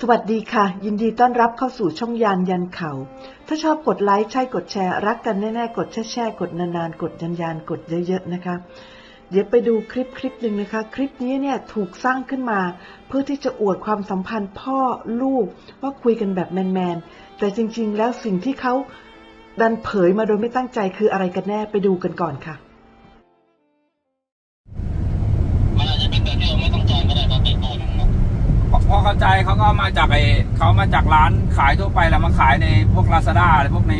สวัสดีค่ะ ยินดีต้อนรับเข้าสู่ช่องยานยันเขาถ้าชอบกดไลค์ใช่กดแชร์ รักกันแน่ๆ กดแช่แช่ๆกดนานๆ กดยันยันกดเยอะๆนะคะ เดี๋ยวไปดูคลิปคลิปหนึ่งนะคะ คลิปนี้เนี่ยถูกสร้างขึ้นมา เพื่อที่จะอวดความสัมพันธ์พ่อลูกว่าคุยกันแบบแมนๆ แต่จริงๆ แล้วสิ่งที่เขาดันเผยมาโดยไม่ตั้งใจคืออะไรกันแน่ไปดูกันก่อนค่ะ อพอเข้าใจเขาก็มาจากไอเขามาจากร้านขายทั่วไปแล้วมาขายในพวกลาซาด้าอะไรพวกใน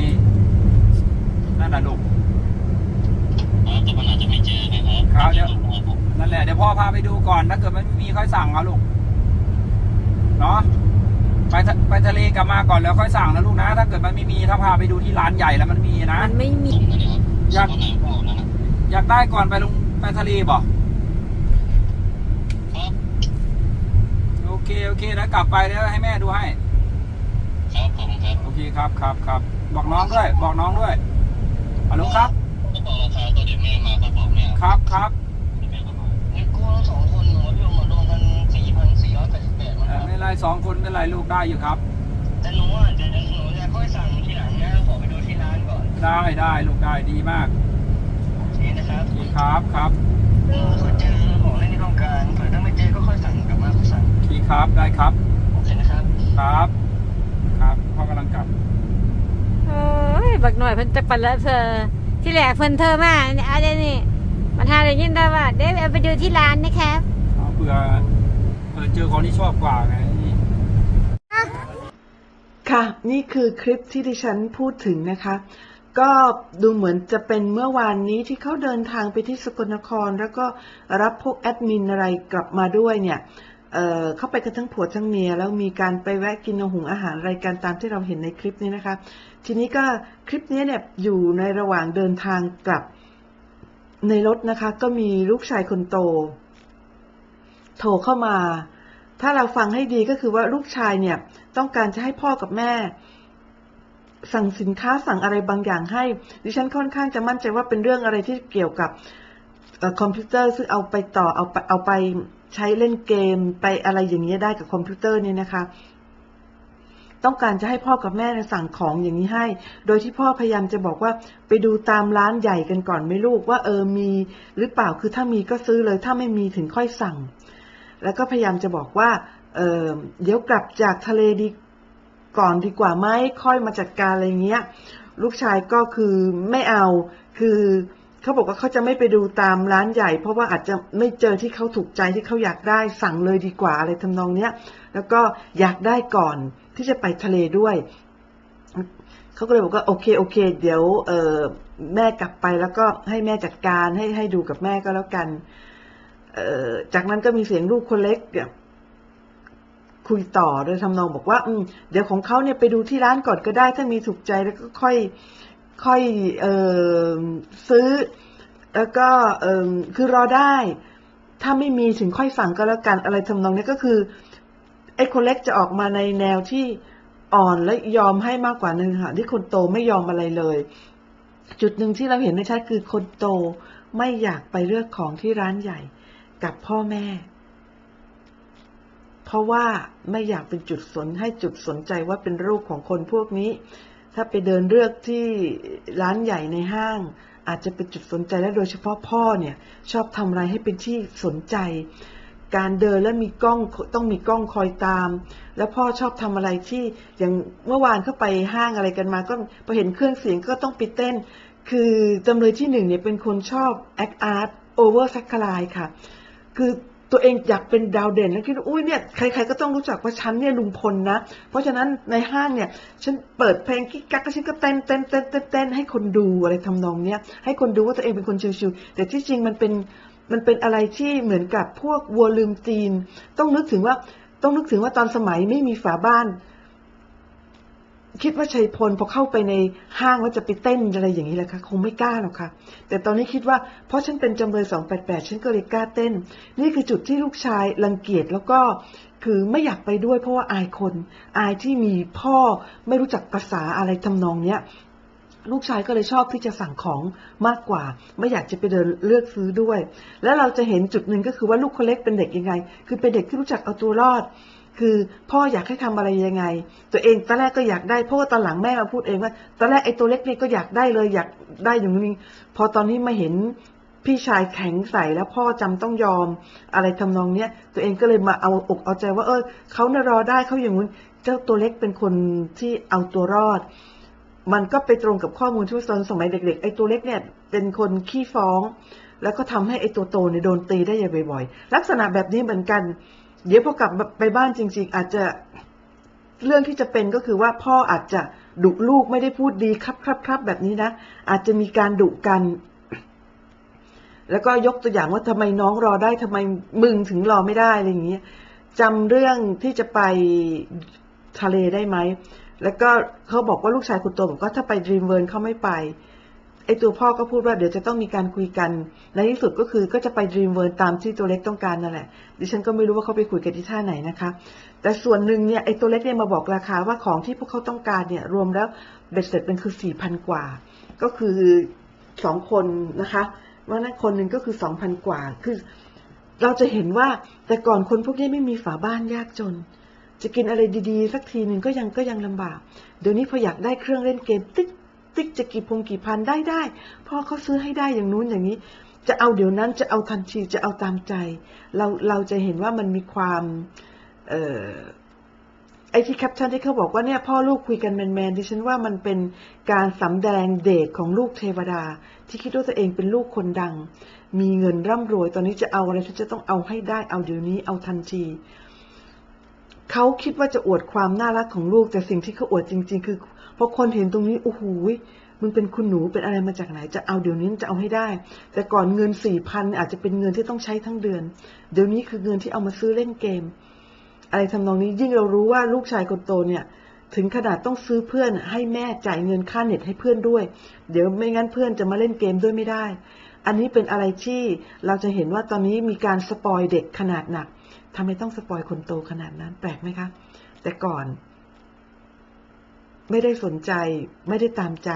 นั่นน่ะลูกแล้วแต่มันอาจจะไม่เจอนะครับครับเดี๋ยวผมนั่นแหละเดี๋ยวพ่อพาไปดูก่อนถ้าเกิดมันไม่มีค่อยสั่งเอาลูกเนาะไปทะไปทะเลกลับมาก่อนแล้วค่อยสั่งนะลูกนะ ถ้าเกิดมันไม่มีถ้าพาไปดูที่ร้านใหญ่แล้วมันมีนะมันไม่มีส่งกันนะครับอยากส่งกันไหนพ่อนะนะอยากได้ก่อนไปลงไปทะเลบ่ครับ โอ เคโอเคแล้วกลับไปแล้วให้แม่ดูให้ ครับผมครับโอเคครับครับครับบอกน้องด้วย บอกน้องด้วยฮัลโหลครับก็บอกราคาตัวเดี๋ยวแม่มาก็บอกแม่ครับครับแม่ก็บอกเฮ้ยกูเราสองคนหัวพี่มารวมกันสี่พันสี่ร้อยแปดสิบแปดนะเอ่คอรับไม่เป็นไรสองคนไม่เป็นไรลูกได้อยู่ครับ แต่หนูอะจะหนูจะค่อยสั่งทีหลังนะขอไปดูที่ร้านก่อนได้ได้ลูกได้ดีมากโอเคนะครับ โอเคครับครับ เออเผื่อเจอของเล่นที่ต้องการเผื่อถ้าไม่ คครับได้ครับ โอเคนะครับ ครับ ครับพ่อกำลังกลับโอ้ยบักหน่อยเพิ่นจะปันแล้วเธอที่แหลกเพิ่นเธอมาเนี่ยอะไรนี่มาทานอะไรยินได้ว่าเดี๋ยวเอาไปดูที่ร้านนะครับเอาเผื่อเผื่อเจอของที่ชอบกว่าไง ค่ะ นี่คือคลิปที่ดิฉันพูดถึงนะคะ ก็ดูเหมือนจะเป็นเมื่อวานนี้ที่เขาเดินทางไปที่สกลนคร แล้วก็รับพวกแอดมินอะไรกลับมาด้วยเนี่ย เข้าไปกันทั้งผัวทั้งเมีย แล้วมีการไปแวะกินอาหงอาหารอะไรกันตามที่เราเห็นในคลิปนี้นะคะ ทีนี้ก็คลิปนี้เนี่ยอยู่ในระหว่างเดินทางกลับในรถนะคะ ก็มีลูกชายคนโต โทรเข้ามา ถ้าเราฟังให้ดีก็คือว่าลูกชายเนี่ยต้องการจะให้พ่อกับแม่ สั่งสินค้าสั่งอะไรบางอย่างให้ ดิฉันค่อนข้างจะมั่นใจว่าเป็นเรื่องอะไรที่เกี่ยวกับคอมพิวเตอร์ซึ่งเอาไปต่อเอาไปเอาไป ใช้เล่นเกมไปอะไรอย่างเงี้ได้กับคอมพิวเตอร์เนี่ยนะคะ ต้องการจะให้พ่อกับแม่สั่งของอย่างนี้ให้ โดยที่พ่อพยายามจะบอกว่าไปดูตามร้านใหญ่กันก่อนไหม่ลูกว่าเออมี หรือเปล่าคือถ้ามีก็ซื้อเลย ถ้าไม่มีถึงค่อยสั่ง แล้วก็พยายามจะบอกว่าเออเดี๋ยวกลับจากทะเลดีก่อนดีกว่าไหมค่อยมาจัดการอะไรเงี้ย ลูกชายก็คือไม่เอาคือ เขาบอกว่าเขาจะไม่ไปดูตามร้านใหญ่ เพราะว่าอาจจะไม่เจอที่เขาถูกใจที่เขาอยากได้สั่งเลยดีกว่าอะไรทำนองเนี้ยแล้วก็อยากได้ก่อนที่จะไปทะเลด้วยเขาก็เลยบอกว่าโอเคโอเค เดี๋ยวเออแม่กลับไปแล้วก็ให้แม่จัดการให้ให้ดูกับแม่ก็แล้วกัน เออจากนั้นก็มีเสียงลูกคนเล็กเนี่ยคุยต่อโดยทำนองบอกว่า อืมเดี๋ยวของเขาเนี่ยไปดูที่ร้านก่อนก็ได้ ถ้ามีถูกใจแล้วก็ค่อย ค่อยออซื้อ แล้วก็คือรอได้ ถ้าไม่มีถึงค่อยสั่งก็แล้วกันอะไรทำนองนี้ก็คือไอ้คนเล็กจะออกมาในแนวที่อ่อนและยอมให้มากกว่านึงค่ะ ที่คนโตไม่ยอมอะไรเลย จุดหนึ่งที่เราเห็นได้ชัดคือคนโตไม่อยากไปเลือกของที่ร้านใหญ่กับพ่อแม่ เพราะว่าไม่อยากเป็นจุดสนให้จุดสนใจว่าเป็นรูปของคนพวกนี้ ถ้าไปเดินเลือกที่ร้านใหญ่ในห้าง อาจจะเป็นจุดสนใจและโดยเฉพาะพ่อเนี่ยชอบทำอะไรให้เป็นที่สนใจ การเดินแล้วมีกล้องต้องมีกล้องคอยตาม แล้วพ่อชอบทำอะไรที่อย่างเมื่อวานเข้าไปห้างอะไรกันมา ก็พอเห็นเครื่องเสียงก็ต้องไปเต้น คือจำเลยที่หนึ่งเนี่ยเป็นคนชอบแอคอาร์ตโอเวอร์ซักคลายค่ะ คือ ตัวเองอยากเป็นดาวเด่นแล้วคิดว่าอุ้ยเนี่ยใครๆก็ต้องรู้จักว่าฉันเนี่ยลุงพลนะ เพราะฉะนั้นในห้างเนี่ยฉันเปิดเพลงกิ๊กกักแล้วฉันก็เต้นเต้นเต้นเต้นให้คนดูอะไรทำนองเนี้ยให้คนดูว่าตัวเองเป็นคนชิวๆแต่ที่จริงมันเป็นมันเป็นอะไรที่เหมือนกับพวกวัวลืมตีน ต้องนึกถึงว่าต้องนึกถึงว่าตอนสมัยไม่มีฝาบ้าน คิดว่าชัยพลพอเข้าไปในห้างว่าจะไปเต้นอะไรอย่างนี้แหละคะคงไม่กล้าหรอกค่ะ แต่ตอนนี้คิดว่าเพราะฉันเป็นจำเลย288ฉันก็เลยกล้าเต้น นี่คือจุดที่ลูกชายรังเกียจแล้วก็คือไม่อยากไปด้วยเพราะว่าอายคน อายที่มีพ่อไม่รู้จักภาษาอะไรทำนองเนี้ยลูกชายก็เลยชอบที่จะสั่งของมากกว่า ไม่อยากจะไปเดินเลือกซื้อด้วย แล้วเราจะเห็นจุดหนึ่งก็คือว่าลูกคนเล็กเป็นเด็กยังไง คือเป็นเด็กที่รู้จักเอาตัวรอด คือพ่ออยากให้ทำอะไรยังไง ตัวเองตอนแรกก็อยากได้เพราะว่าตอนหลังแม่มาพูดเองว่าตอนแรกไอ้ตัวเล็กเนี่ยก็อยากได้เลยอยากได้อย่างนี้พอตอนนี้มาเห็นพี่ชายแข็งใส่แล้วพ่อจำต้องยอมอะไรทำนองเนี้ยตัวเองก็เลยมาเอาอกเอาใจว่าเออเขาเน่ะรอได้เขาอย่างนู้นเจ้าตัวเล็กเป็นคนที่เอาตัวรอด มันก็ไปตรงกับข้อมูลที่ตอนสมัยเด็ก ๆ ไอ้ตัวเล็กเนี่ยเป็นคนขี้ฟ้อง แล้วก็ทำให้ไอ้ตัวโตเนี่ยโดนตีได้อย่างบ่อย ๆ ลักษณะแบบนี้เหมือนกัน เดี๋ยวพอกลับไปบ้านจริง ๆ อาจจะเรื่องที่จะเป็นก็คือว่าพ่ออาจจะดุลูกไม่ได้พูดดีครับครับครับแบบนี้นะ อาจจะมีการดุกัน แล้วก็ยกตัวอย่างว่าทำไมน้องรอได้ทำไมมึงถึงรอไม่ได้อะไรอย่างเงี้ยจำเรื่องที่จะไปทะเลได้ไหมแล้วก็เขาบอกว่าลูกชายคนโตบอกว่าถ้าไปดรีมเวิร์เขาไม่ไป ไอตัวพ่อก็พูดว่าเดี๋ยวจะต้องมีการคุยกันในที่สุดก็คือก็จะไปดรีมเวิร์ตามที่ตัวเล็กต้องการนั่นแหละ ดิฉันก็ไม่รู้ว่าเขาไปคุยกันที่ท่าไหนนะคะ แต่ส่วนหนึ่งเนี่ยไอตัวเล็กเนี่ยมาบอกราคาว่าของที่พวกเขาต้องการเนี่ยรวมแล้วเบ็ดเสร็จเป็นคือสี่พันกว่า ก็คือสองคนนะคะว่านั้นคนหนึ่งก็คือสองพันกว่า คือเราจะเห็นว่าแต่ก่อนคนพวกนี้ไม่มีฝาบ้านยากจน จะกินอะไรดีๆ สักทีหนึ่งก็ยังก็ยังลำบาก เดี๋ยวนี้พออยากได้เครื่องเล่นเกมติ๊ก ติ๊กจะกี่พงกี่พันได้ได้พ่อเขาซื้อให้ได้อย่างนู้นอย่างนี้ จะเอาเดี๋ยวนั้นจะเอาทันทีจะเอาตามใจ เราเราจะเห็นว่ามันมีความเออไอ้ที่แคปชั่นที่เขาบอกว่าเนี่ยพ่อลูกคุยกันแมนๆดิฉันว่ามันเป็นการสำแดงเดชของลูกเทวดา ที่คิดว่าตัวเองเป็นลูกคนดัง มีเงินร่ำรวย ตอนนี้จะเอาอะไรฉันจะต้องเอาให้ได้เอาเดี๋ยวนี้เอาทันทีเขาคิดว่าจะอวดความน่ารักของลูกแต่สิ่งที่เขาอวดจริง ๆ คือ พอคนเห็นตรงนี้โอ้โหมึงเป็นคุณหนูเป็นอะไรมาจากไหน จะเอาเดี๋ยวนี้จะเอาให้ได้ แต่ก่อนเงินสี่พันอาจจะเป็นเงินที่ต้องใช้ทั้งเดือน เดี๋ยวนี้คือเงินที่เอามาซื้อเล่นเกม อะไรทำนองนี้ยิ่งเรารู้ว่าลูกชายคนโตเนี่ยถึงขนาดต้องซื้อเพื่อนให้แม่จ่ายเงินค่าเน็ตให้เพื่อนด้วย เดี๋ยวไม่งั้นเพื่อนจะมาเล่นเกมด้วยไม่ได้ อันนี้เป็นอะไรที่เราจะเห็นว่าตอนนี้มีการสปอยเด็กขนาดหนักทำไมต้องสปอยคนโตขนาดนั้นแปลกไหมคะ แต่ก่อน ไม่ได้สนใจ ไม่ได้ตามใจ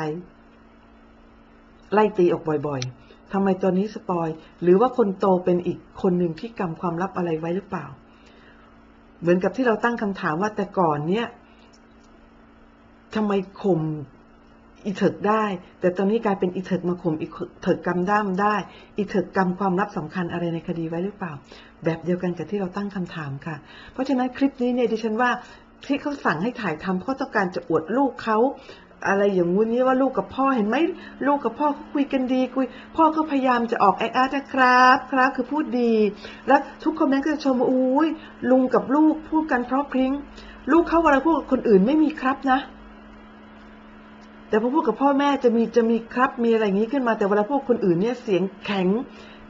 ไล่ตีออกบ่อยๆทำไมตอนนี้สปอย หรือว่าคนโตเป็นอีกคนหนึ่งที่กำความลับอะไรไว้หรือเปล่า เหมือนกับที่เราตั้งคำถามว่าแต่ก่อนเนี่ยทำไมข่มอีเถิกได้ แต่ตอนนี้กลายเป็นอีเถิกมาข่มอีเถิกกำด้ามได้ อีเถิกกำความลับสำคัญอะไรในคดีไว้หรือเปล่า แบบเดียวกันกับที่เราตั้งคำถามค่ะ เพราะฉะนั้นคลิปนี้เนี่ยดิฉันว่า ที่เขาสั่งให้ถ่ายทำเพราะต้องการจะอวดลูกเขาอะไรอย่างงู้นนี้ว่าลูกกับพ่อเห็นไหมลูกกับพ่อเขาคุยกันดีคุย พ่อก็พยายามจะออกแออาร์นะครับครับคือพูดดี แล้วทุกคอมเมนต์ก็จะชมว่าอุ้ยลุงกับลูกพูดกันเพราะพริ้ง ลูกเขาเวลาพูดกับคนอื่นไม่มีครับนะ แต่พอพูดกับพ่อแม่จะมีจะมีครับมีอะไรอย่างนี้ขึ้นมาแต่เวลาพูดกับคนอื่นเนี่ยเสียงแข็ง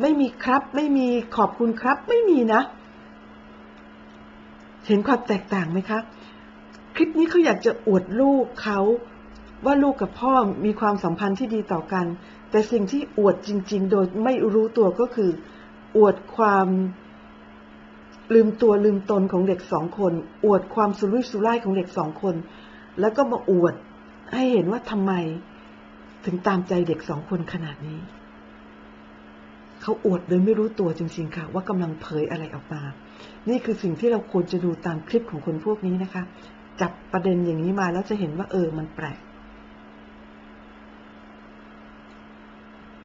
ไม่มีครับ ไม่มีขอบคุณครับ ไม่มีนะ เห็นความแตกต่างไหมคะ คลิปนี้เขาอยากจะอวดลูกเขาว่าลูกกับพ่อมีความสัมพันธ์ที่ดีต่อกัน แต่สิ่งที่อวดจริง ๆ โดยไม่รู้ตัวก็คือ อวดความลืมตัวลืมตนของเด็กสองคน อวดความสุรุ่ยสุร่ายของเด็กสองคน แล้วก็มาอวดให้เห็นว่าทำไม ถึงตามใจเด็กสองคนขนาดนี้ เขาอวดโดยไม่รู้ตัวจริง ๆ ค่ะ ว่ากำลังเผยอะไรออกมา นี่คือสิ่งที่เราควรจะดูตามคลิปของคนพวกนี้นะคะ จับประเด็นอย่างนี้มาแล้วจะเห็นว่าเออมันแปลก